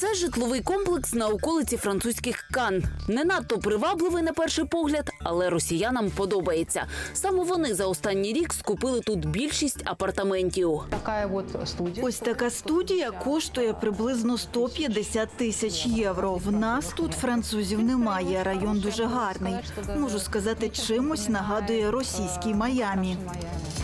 Це житловий комплекс на околиці французьких Кан. Не надто привабливий на перший погляд, але росіянам подобається. Саме вони за останній рік скупили тут більшість апартаментів. Ось така студія коштує приблизно 150 тисяч євро. В нас тут французів немає. Район дуже гарний. Можу сказати, чимось нагадує російський Майамі.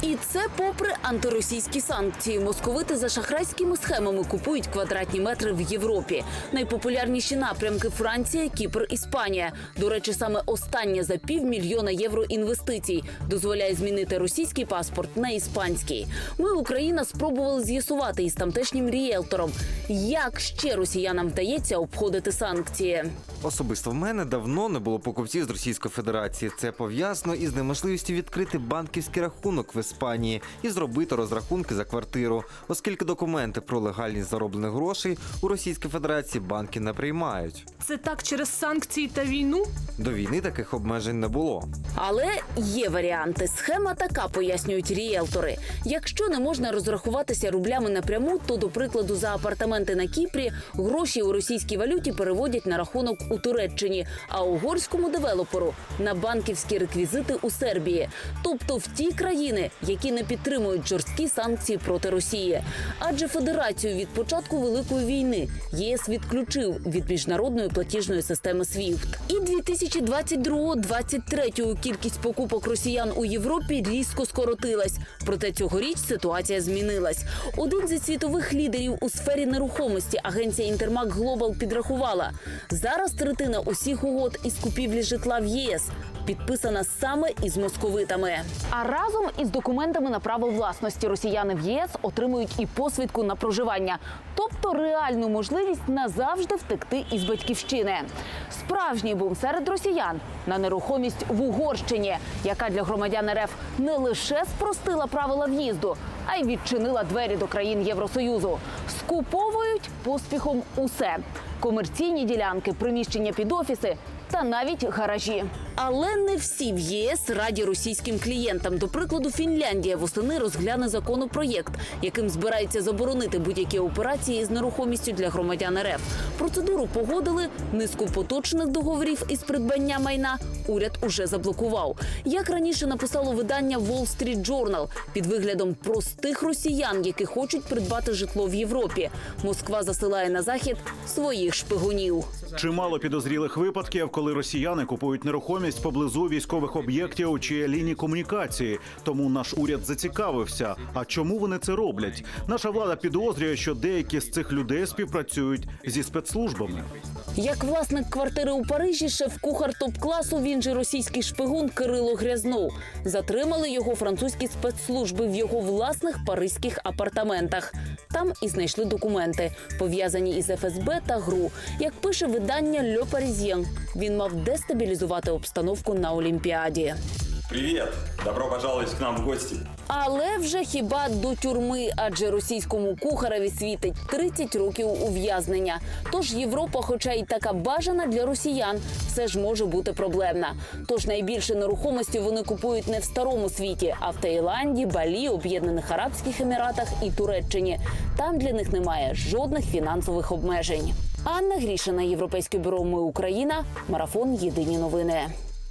І це попри антиросійські санкції. Московити за шахрайськими схемами купують квадратні метри в Європі. Найпопулярніші напрямки Франція, Кіпр, Іспанія. До речі, саме останнє за півмільйона євро інвестицій дозволяє змінити російський паспорт на іспанський. Ми, Україна, спробували з'ясувати із тамтешнім ріелтором, як ще росіянам вдається обходити санкції. Особисто в мене давно не було покупців з Російської Федерації. Це пов'язано із неможливістю відкрити банківський рахунок в Іспанії і зробити розрахунки за квартиру, оскільки документи про легальність зароблених грошей у Російській Федерації банки не приймають. Це так через санкції та війну? До війни таких обмежень не було. Але є варіанти. Схема така, пояснюють ріелтори. Якщо не можна розрахуватися рублями напряму, то, до прикладу, за апартаменти на Кіпрі гроші у російській валюті переводять на рахунок у Туреччині, а угорському девелоперу на банківські реквізити у Сербії, тобто в ті країни, які не підтримують жорсткі санкції проти Росії. Адже федерацію від початку великої війни ЄС відключив від міжнародної платіжної системи SWIFT. І 2022-2023 кількість покупок росіян у Європі різко скоротилась. Проте цьогоріч ситуація змінилась. Один зі світових лідерів у сфері нерухомості агенція Інтермак Глобал підрахувала. Зараз третина усіх угод із купівлі житла в ЄС підписана саме із московитами. А разом із документами на право власності росіяни в єС отримують і посвідку на проживання, тобто реальну можливість назавжди втекти із батьківщини. Справжній бум серед росіян на нерухомість в Угорщині, яка для громадян РФ не лише спростила правила в'їзду, а й відчинила двері до країн Євросоюзу. Скуповують поспіхом усе: комерційні ділянки, приміщення під офіси та навіть гаражі. Але не всі в ЄС раді російським клієнтам. До прикладу, Фінляндія восени розгляне законопроєкт, яким збирається заборонити будь-які операції з нерухомістю для громадян РФ. Процедуру погодили. Низку поточних договорів із придбання майна уряд уже заблокував. Як раніше написало видання Wall Street Journal, під виглядом простих росіян, які хочуть придбати житло в Європі. Москва засилає на захід своїх шпигунів. Чимало підозрілих випадків, коли росіяни купують нерухомість поблизу військових об'єктів чи ліній комунікації. Тому наш уряд зацікавився. А чому вони це роблять? Наша влада підозрює, що деякі з цих людей співпрацюють зі спецслужбами. Як власник квартири у Парижі, шеф-кухар топ-класу, він же російський шпигун Кирило Грязнов. Затримали його французькі спецслужби в його власних паризьких апартаментах. Там і знайшли документи, пов'язані із ФСБ та ГРУ. Як пише видання Le Parisien, він мав дестабілізувати обстановку на Олімпіаді. Привет! Добро пожаловать к нам в гости. Але вже хіба до тюрми, адже російському кухареві світить 30 років ув'язнення. Тож Європа, хоча й така бажана для росіян, все ж може бути проблемна. Тож найбільше нерухомості вони купують не в старому світі, а в Таїланді, Балі, Об'єднаних Арабських Еміратах і Туреччині. Там для них немає жодних фінансових обмежень. Анна Грішина, Європейське бюро Ми Україна, марафон Єдині новини.